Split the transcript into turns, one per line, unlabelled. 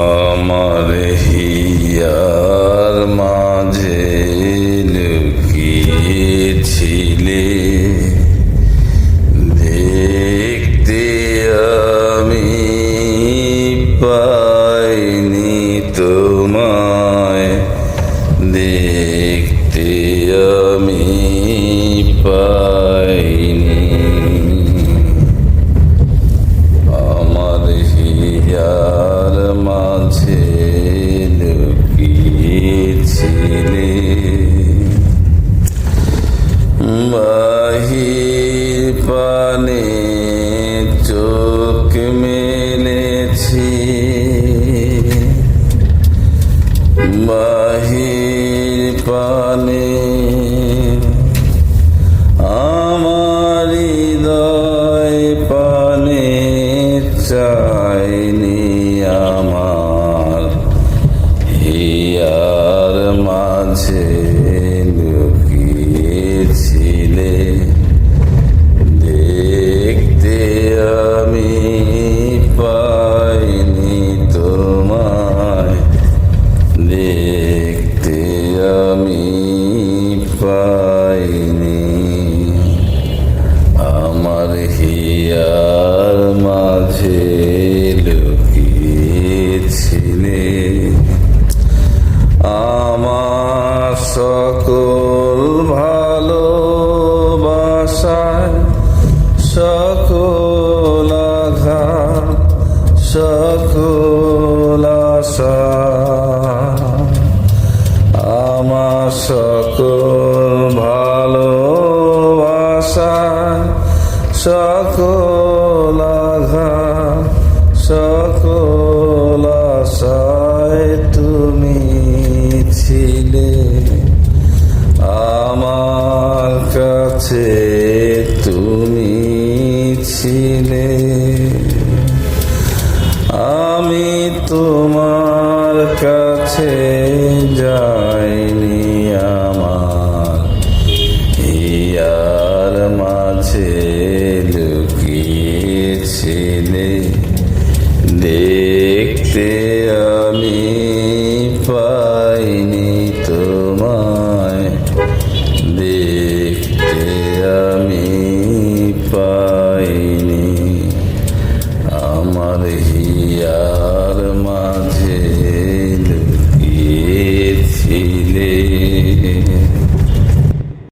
আমার হিয়ার মাঝে লুকিয়েছিলে। দেখতে আমি পাইনি তোমায় বাহির পানে চোখ বাহির পানে হৃদয় পানে চাইনি আমার হিয়ার মাঝে। পাইনি। আমার হিয়ার মাঝে লুকিয়েছিলে। আমার সকল ভালোবাসায় সকল আঘাত সকল সকল তুমি ছিলে। আমার কাছে তুমি ছিলে। আমি তোমার Me.